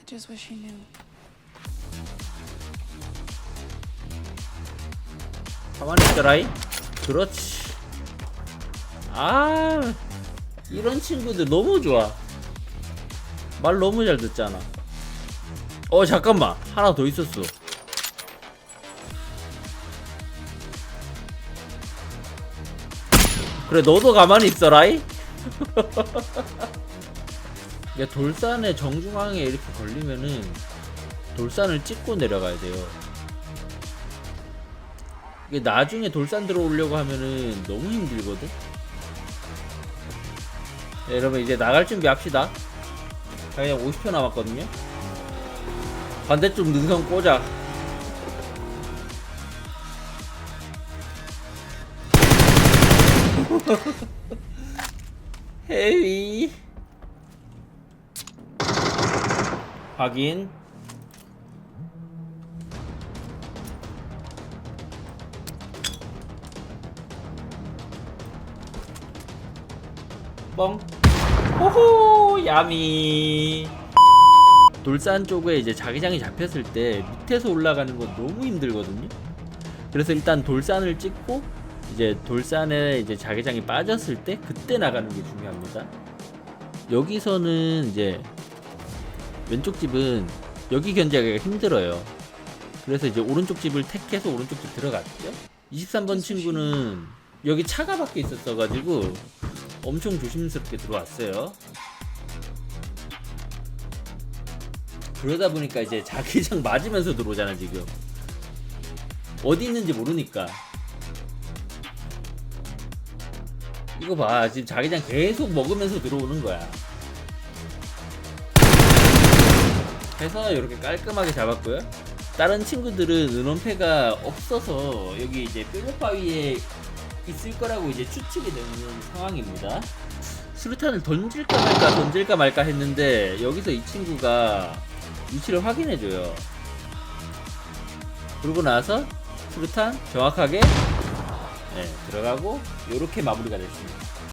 I just wish he knew. 가만히 있어라이. 그렇지. 아 이런 친구들 너무 좋아. 말 너무 잘 듣잖아. 어 잠깐만. 하나 더 있었어. 그래 너도 가만히 있어라이 야 돌산의 정중앙에 이렇게 걸리면은 돌산을 찍고 내려가야 돼요 이게 나중에 돌산 들어오려고 하면은 너무 힘들거든. 네, 여러분 이제 나갈 준비 합시다. 그냥 50초 남았거든요. 반대쪽 능선 꽂아. 헤이. 확인. 뻥. 호호 야미. 돌산 쪽에 이제 자기장이 잡혔을 때 밑에서 올라가는 건 너무 힘들거든요. 그래서 일단 돌산을 찍고 이제 돌산에 이제 자기장이 빠졌을 때 그때 나가는 게 중요합니다. 여기서는 이제 왼쪽 집은 여기 견제하기가 힘들어요. 그래서 이제 오른쪽 집을 택해서 오른쪽 집 들어갔죠. 23번 친구는 여기 차가 밖에 있었어가지고 엄청 조심스럽게 들어왔어요. 그러다 보니까 이제 자기장 맞으면서 들어오잖아 지금. 어디 있는지 모르니까. 이거 봐 지금 자기장 계속 먹으면서 들어오는 거야. 해서 이렇게 깔끔하게 잡았고요. 다른 친구들은 은원패가 없어서 여기 이제 뾰족바 위에 있을 거라고 이제 추측이 되는 상황입니다. 수류탄을 던질까 말까 던질까 말까 했는데 여기서 이 친구가 위치를 확인해줘요. 그러고 나서 수류탄 정확하게 네, 들어가고 이렇게 마무리가 됐습니다.